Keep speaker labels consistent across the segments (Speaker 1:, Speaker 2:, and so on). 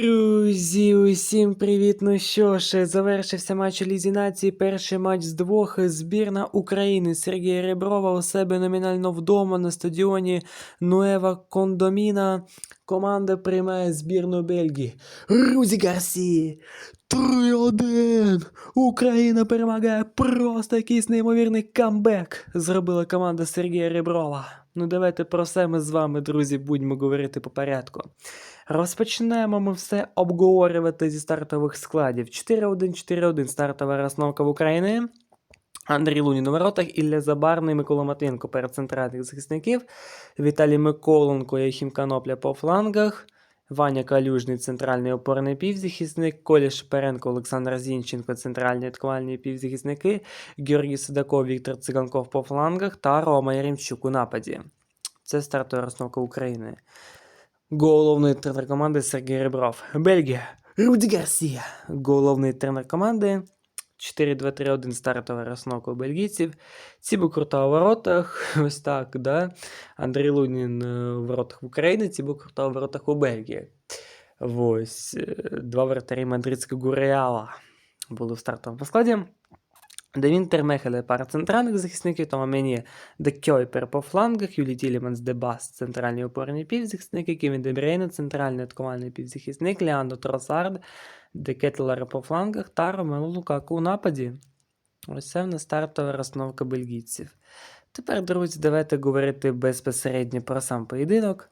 Speaker 1: Друзі, усім привіт! Ну що ж, завершився матч у Лізі Нації. Перший матч з двох. Збірна України Сергія Реброва у себе номінально вдома на стадіоні Нуева Кондоміна. Команда приймає збірну Бельгії. Рузі Гарсі! 3-1! Україна перемагає просто якийсь неймовірний камбек. Зробила команда Сергія Реброва. Ну давайте про все ми з вами, друзі, будемо говорити по порядку. Розпочнемо ми все обговорювати зі стартових складів. 4-1-4-1 стартова розновка в Україні. Андрій Лунін у воротах, Ілля Забарний, Микола Матвінко перед центральних захисників, Віталій Миколенко, Яхім Канопля по флангах, Ваня Калюжний, центральний опорний півзахисник, Коля Шиперенко, Олександр Зінченко, центральні атакувальні півзахисники, Георгій Судаков, Віктор Циганков по флангах та Рома Яремчук у нападі. Це стартова розновка України. Головний тренер команди Сергій Ребров. Бельгія. Руді Гарсія. Головний тренер команди. 4-2-3-1 стартова розновка у бельгійців. Цібу Крута у воротах. Ось так, да. Андрій Лунін е, у воротах в Україні, Цібу Крута у воротах у Бельгії. Ось. е, Два вратарі мадридського Гуреала були в стартовому складі. Девін Термехеле пара центральних захисників, тому мені Де Кьойпер по флангах, Юлі Тіліманс Де Бас, центральні опорні півзахисники, Кевін Де центральний атакувальний півзахисник, Леандо Тросард, Де Кетлера по флангах та Ромело Лукаку у нападі. Ось це в нас стартова розновка бельгійців. Тепер, друзі, давайте говорити безпосередньо про сам поєдинок.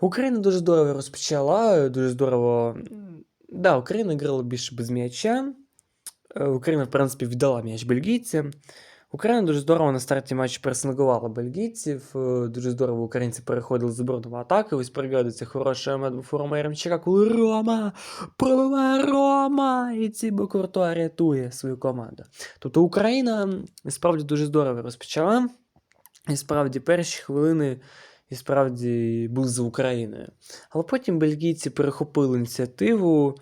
Speaker 1: Україна дуже здорово розпочала, дуже здорово. Да, Україна грала більше без м'яча. Е, Україна, в принципі, віддала м'яч бельгійцям. Україна дуже здорово на старті матчу пресингувала бельгійців. е, Дуже здорово українці переходили з оборону в атаки. Ось пригадується хороша Рома Яремчака, коли Рома пробиває Рома! І Цібо Куртуа рятує свою команду. Тобто Україна справді дуже здорово розпочала. І справді перші хвилини і справді були за Україною. Але потім бельгійці перехопили ініціативу.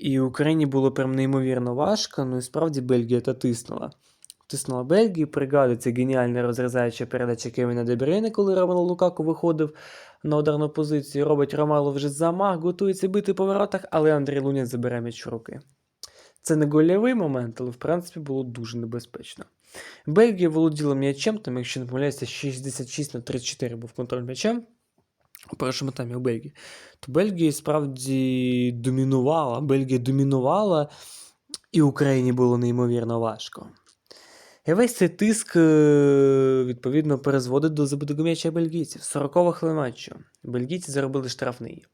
Speaker 1: І Україні було прям неймовірно важко, ну і справді Бельгія та тиснула. Тиснула Бельгію, пригадується геніальна розрізаюча передача Кевіна Дебрейна, коли Ромело Лукаку виходив на ударну позицію. Робить Ромало вже замах, готується бити по воротах, але Андрій Лунін забере м'яч в руки. Це не гольовий момент, але в принципі було дуже небезпечно. Бельгія володіла м'ячем, там, якщо не помиляюся, 66 на 34 був контроль м'ячем першому таймі у Бельгії. То Бельгія справді домінувала. Бельгія домінувала, і Україні було неймовірно важко. І весь цей тиск, е, відповідно, перезводить до забитого м'яча бельгійців. 40 хвилин матчу. Бельгійці заробили штрафний.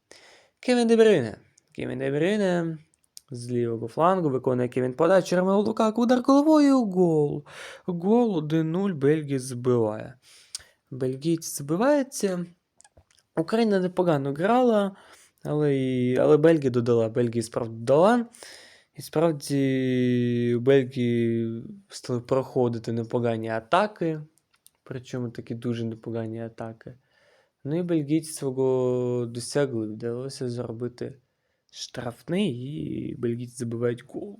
Speaker 1: Кевін Дебрюйне. Кевін Дебрюйне з лівого флангу виконує Кевін подачу. Ромео Лукаку удар головою. Гол. Гол 1-0 Бельгія забиває. Бельгійці забиваються. Україна непогано грала, але, і, але Бельгія додала. Бельгія справді додала. І справді у Бельгії стали проходити непогані атаки. Причому такі дуже непогані атаки. Ну і бельгійці свого досягли. Вдалося зробити штрафний, і бельгійці забивають гол.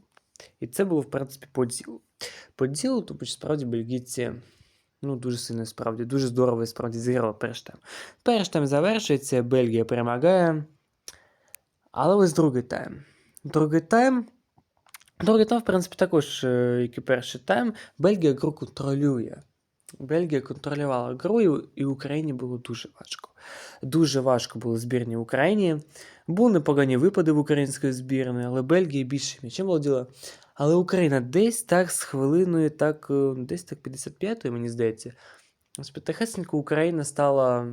Speaker 1: І це було, в принципі, по ділу. По тому що справді бельгійці ну, дуже сильно справді, дуже здорово справді зіграли перший тайм. Перший тайм завершується, Бельгія перемагає. Але ось другий тайм. Другий тайм. Другий тайм, в принципі, також, е, як і перший тайм, Бельгія гру контролює. Бельгія контролювала гру, і- Україні було дуже важко. Дуже важко було збірній Україні. Були непогані випади в української збірної, але Бельгія більше м'ячем володіла. Але Україна десь так з хвилиною, так, е, десь так 55-ї, мені здається. Ось потихесенько Україна стала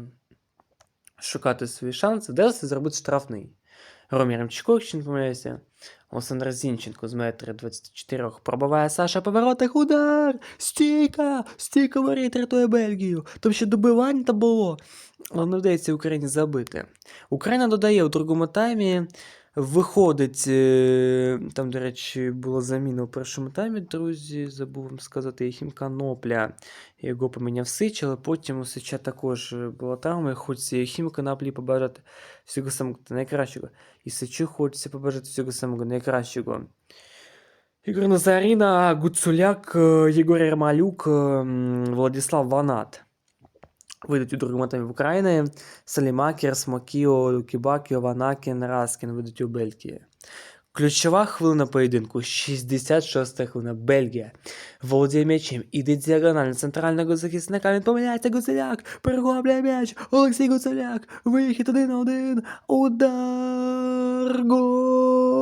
Speaker 1: шукати свої шанси, вдалося зробити штрафний. Ромі Ремчуко, якщо не помиляюся, Олександр Зінченко з метра 24 пробиває Саша по воротах, удар! Стійка! Стійка воріт рятує Бельгію! Там ще добивання там було. Але не вдається Україні забити. Україна додає у другому таймі. Виходить, е, там, до речі, була заміна у першому таймі, друзі, забув вам сказати, Єхім Канопля. Його поміняв Сич, але потім у Сича також е, була травма, хочеться Єхіму Каноплі побажати всього самого найкращого. І Сичу хочеться побажати всього самого найкращого. Ігор Назаріна, Гуцуляк, е, Єгор Ярмалюк, е, Владислав Ванат. Вийдуть у другому таймі в Україні. Салімакер, Смокіо, Кібакіо, Ванакін, Раскін вийдуть у Бельгії. Ключова хвилина поєдинку 66 хвилина. Бельгія. Володіє м'ячем. Іде діагонально центрального захисника. Він помиляється Гуцеляк. Перехоплює м'яч. Олексій Гуцеляк. Вихід один на один. Удар. Гол.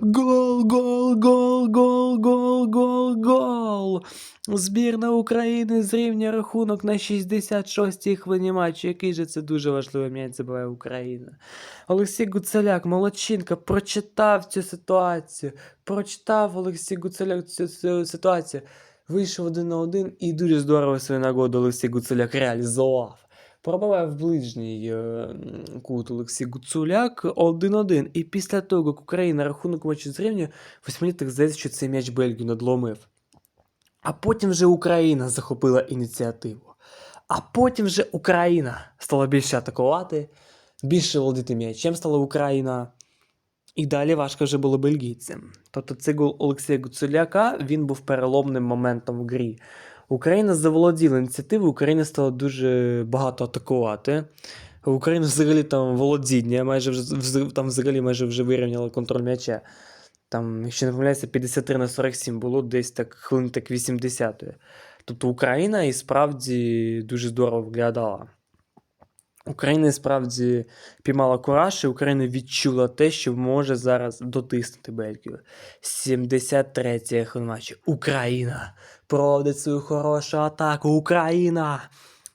Speaker 1: Гол, гол, гол, гол, гол, гол, гол. Збірна України зрівнює рахунок на 66-й хвилині матчу. Який же це дуже важливий м'яч забиває Україна. Олексій Гуцеляк, молодчинка, прочитав цю ситуацію. Прочитав Олексій Гуцеляк цю, цю ситуацію. Вийшов один на один і дуже здорово свою нагоду Олексій Гуцеляк реалізував. Пробиває в ближній е, кут Олексій Гуцуляк 1-1. І після того, як Україна рахунок матчу зрівнює, восьмиліток здається, що цей м'яч Бельгію надломив. А потім вже Україна захопила ініціативу. А потім вже Україна стала більше атакувати, більше володіти м'ячем стала Україна. І далі важко вже було бельгійцям. Тобто цей гол Олексія Гуцуляка він був переломним моментом в грі. Україна заволоділа ініціативою, Україна стала дуже багато атакувати. Україна взагалі там володіння, майже вже там взагалі майже вже вирівняла контроль м'яча. Там, якщо не помиляюся, 53 на 47 було десь так хвилин так 80. Тобто Україна і справді дуже здорово виглядала. Україна справді піймала кураж, і Україна відчула те, що може зараз дотиснути Бельгію. 73 хвилина матчу. Україна проводить свою хорошу атаку. Україна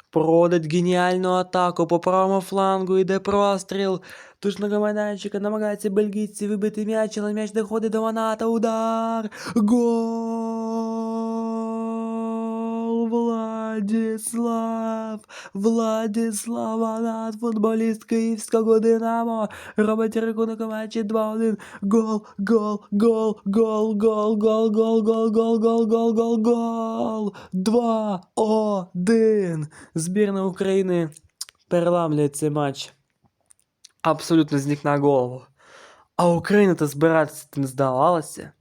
Speaker 1: проводить геніальну атаку по правому флангу. Іде простріл. Тушного майданчика намагаються бельгійці вибити м'яч, але м'яч доходить до Маната. Удар. Гол! Владіслав! Владіслав Манат, футболіст київського Динамо. Робить рахунок матчі 2-1. Гол, гол, гол, гол, гол, гол, гол, гол, гол, гол, гол, гол, гол. 2-1. Збірна України переламлює цей матч абсолютно з ніг на голову. А Україна то збиратися не здавалася.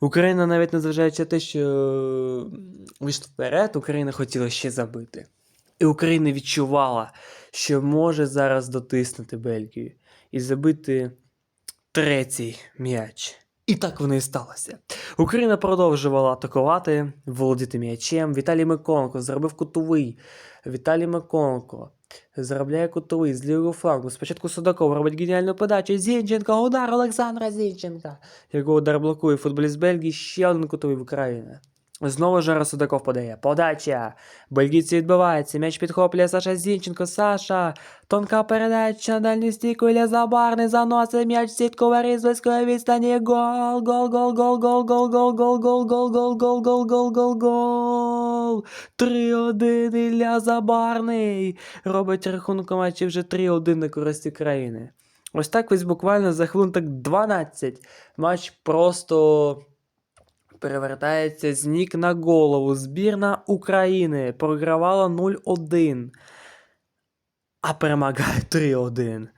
Speaker 1: Україна, навіть незважаючи на те, що вийшла вперед, Україна хотіла ще забити. І Україна відчувала, що може зараз дотиснути Бельгію і забити третій м'яч. І так воно і сталося. Україна продовжувала атакувати, володіти м'ячем. Віталій Миколенко зробив кутовий. Віталій Миколенко заробляє кутовий з лівого флангу. Спочатку Судаков робить геніальну подачу. Зінченко, удар Олександра Зінченка. Його удар блокує футболіст Бельгії. Ще один кутовий в Україні. Знову Жара Судаков подає. Подача. Бельгійці відбиваються. М'яч підхоплює Саша Зінченко. Саша. Тонка передача на дальню стійку. Ілля Забарний заносить м'яч сітку воріт з близької відстані. Гол, гол, гол, гол, гол, гол, гол, гол, гол, гол, гол, гол, гол, гол, гол, гол. 3-1 Ілля Забарний. Робить рахунок матчі вже 3-1 на користь України. Ось так ось буквально за хвилин так 12 матч просто перевертається з ніг на голову. Збірна України програвала 0-1, а перемагає 3-1.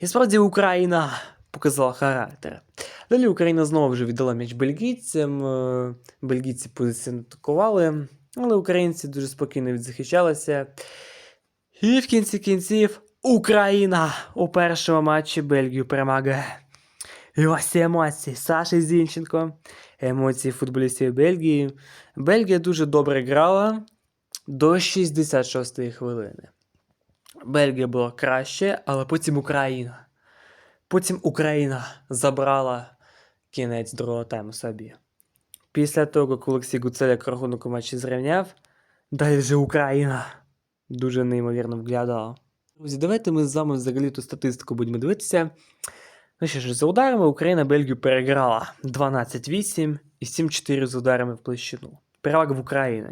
Speaker 1: І справді Україна показала характер. Далі Україна знову вже віддала м'яч бельгійцям. е, Бельгійці позиційно атакували, але українці дуже спокійно відзахищалися. І в кінці кінців Україна у першому матчі Бельгію перемагає. І ось ці емоції. Саша Зінченко. Емоції футболістів Бельгії. Бельгія дуже добре грала до 66-ї хвилини. Бельгія була краще, але потім Україна. Потім Україна забрала кінець другого тайму собі. Після того, як Олексій Гуцеляк рахунок у матчі зрівняв, далі вже Україна дуже неймовірно виглядала. Друзі, давайте ми з вами взагалі ту статистику будемо дивитися. Ну що ж, за ударами Україна Бельгію переграла 12-8 і 7-4 з ударами в площину. Перевага в Україні.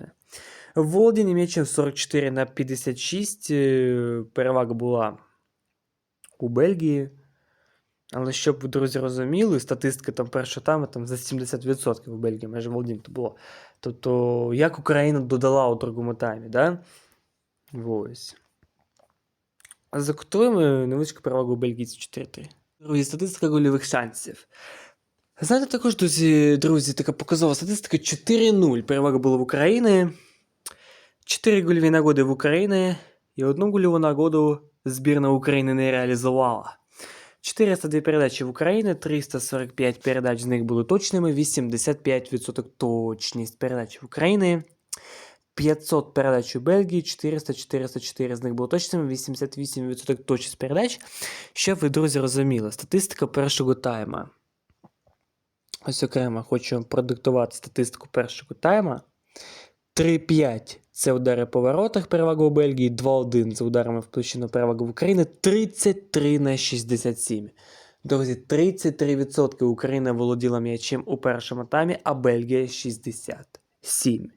Speaker 1: Володіння м'ячем 44 на 56. е, Перевага була у Бельгії. Але щоб ви, друзі, розуміли, статистика там першого тайму там за 70% у Бельгії майже володіння то було. Тобто, як Україна додала у другому таймі, да? Ось. За котрими невеличку перевагу у бельгійців 4-3. Друзі, статистика гольових шансів. Знаєте, також, друзі, друзі, така показова статистика 4-0. Перевага була в Україні. 4 гольові нагоди в Україні і одну гольову нагоду збірна України не реалізувала. 402 передачі в Україні, 345 передач з них були точними, 85% точність передач в Україні. 500 передач у Бельгії, 400 404 з них було точними, 88% точність передач. Щоб ви, друзі, розуміли, статистика першого тайма. Ось окремо хочу продиктувати статистику першого тайма. 3-5 це удари по воротах, перевага у Бельгії, 2-1 за ударами в площину перевага в Україні, 33 на 67. Друзі, 33% Україна володіла м'ячем у першому таймі, а Бельгія 67.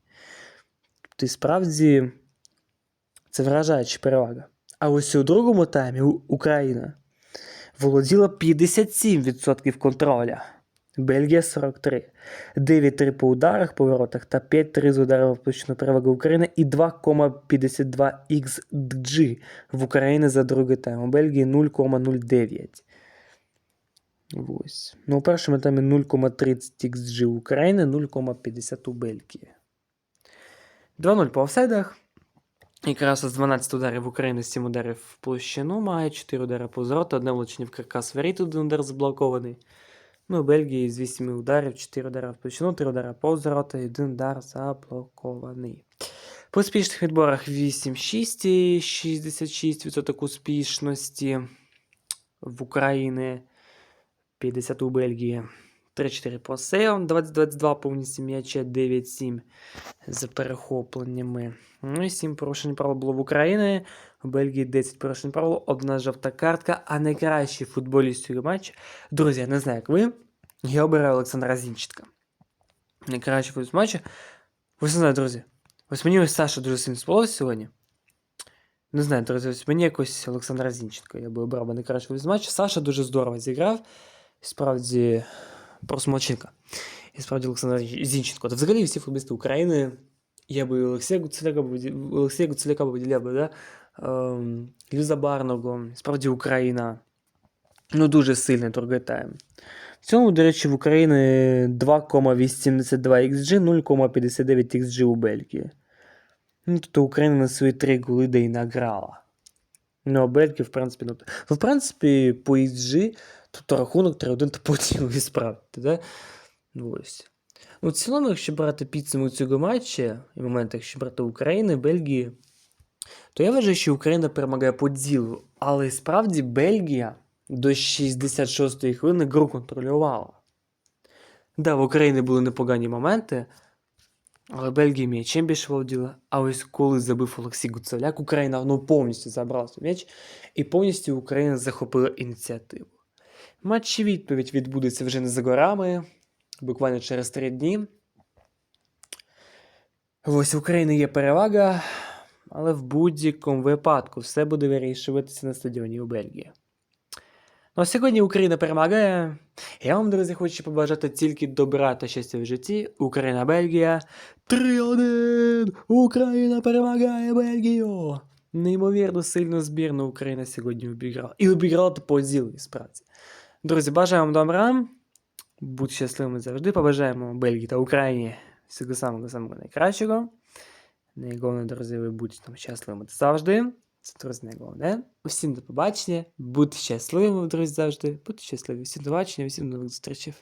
Speaker 1: Тобто, справді, це вражаюча перевага. А ось у другому таймі Україна володіла 57% контроля. Бельгія 43. 9-3 по ударах, поворотах та 5-3 з ударів в площину переваги України і 2,52 XG в Україні за другий тайм. У Бельгії 0,09. Ось. Ну, у першому таймі 0,30 XG України, 0,50 у Бельгії. 2-0 по офсайдах. Якраз з 12 ударів України 7 ударів в площину має, 4 удари по звороту, одне влучення в каркас воріт, один удар заблокований. Ну, Бельгії з 8 ударів, 4 удари в площину, 3 удари по звороту і 1 удар заблокований. По успішних відборах 8-6, 66% успішності в Україні, 50 у Бельгії. 3-4 по сейвам, 20-22 повністю м'яча, 9-7 за перехопленнями. Ну і 7 порушень правил було в Україні. У Бельгії 10 порушень правил, одна жовта картка, а найкращий футболіст цього матчу. Друзі, я не знаю, як ви. Я обираю Олександра Зінченка. Найкращий футболіст матчу. Ви знаєте, друзі. Ось мені ось Саша дуже сильно сподобався сьогодні. Не знаю, друзі, ось мені якось Олександра Зінченка. Я би обрав найкращий футболіст матчу. Саша дуже здорово зіграв. Справді, просто молодчинка. І справді Олександр Зінченко. Та взагалі всі футболісти України. Я би Олексія Гуцуляка б Олексія Гуцуляка б виділяв би, да? Ем, Люза Барного, справді Україна. Ну, дуже сильний другий тайм. В цьому, до речі, в Україні 2,82 XG, 0,59 XG у Бельгії. Ну, тобто Україна на свої три голи де й награла. Ну, а Бельгія, в принципі, ну, в принципі, по XG, тобто рахунок 3-1 то потім і справити, да? Ну, Ось. Ну, в цілому, якщо брати підсумок цього матча, і момент, якщо брати України, Бельгії, то я вважаю, що Україна перемагає по ділу. Але справді Бельгія до 66-ї хвилини гру контролювала. Да, в Україні були непогані моменти, але Бельгія м'ячем більше володіла. А ось коли забив Олексій Гуцуляк, Україна ну, повністю забрала свій м'яч, і повністю Україна захопила ініціативу. Матч відповідь відбудеться вже не за горами, буквально через три дні. Ось в Україні є перевага, але в будь-якому випадку все буде вирішуватися на стадіоні у Бельгії. Ну а сьогодні Україна перемагає. Я вам, друзі, хочу побажати тільки добра та щастя в житті. Україна, Бельгія. 3-1! Україна перемагає Бельгію! Неймовірно сильну збірну Україна сьогодні обіграла. І обіграла по ділу, справді. Друзі, бажаю вам добра. Будь щасливими завжди. Побажаємо Бельгії та Україні всього самого самого найкращого. Найголовне, друзі, ви будьте там щасливими завжди. Це друзі, найголовне. Усім до побачення. Будьте щасливими, друзі, завжди. Будьте щасливі. Всім до побачення, всім до нових зустрічей.